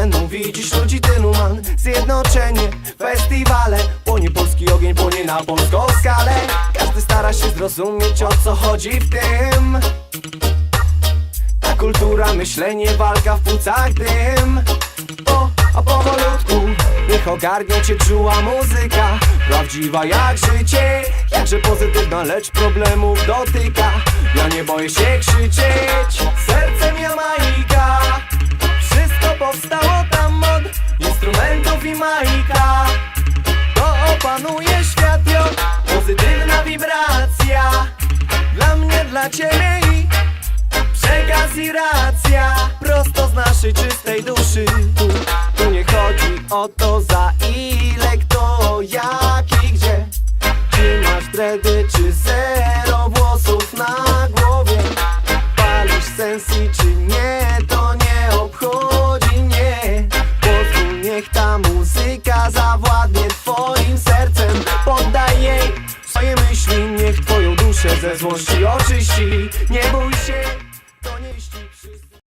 sceną Widzisz ludzi tylu man Zjednoczenie, festiwale Płonie polski ogień, płonie na polską skalę. Każdy stara się zrozumieć o co chodzi w tym. Ta kultura, myślenie, walka w płucach dym. O, a powolutku Niech ogarnie cię czuła muzyka. Prawdziwa jak życie Jakże pozytywna, lecz problemów dotyka. Ja nie boję się krzyczeć Sercem Jamaika Wszystko od instrumentów i majka To opanuje świat, Pozytywna wibracja. Dla mnie, dla ciebie i Przekaz i racja. Prosto z naszej czystej duszy. Tu, tu nie chodzi o to za ile, kto, jak i gdzie. Czy masz dredy, czy zero włosów na niech ta muzyka zawładnie twoim sercem. Poddaj jej swoje myśli, niech twoją duszę ze złości oczyści. Nie bój się,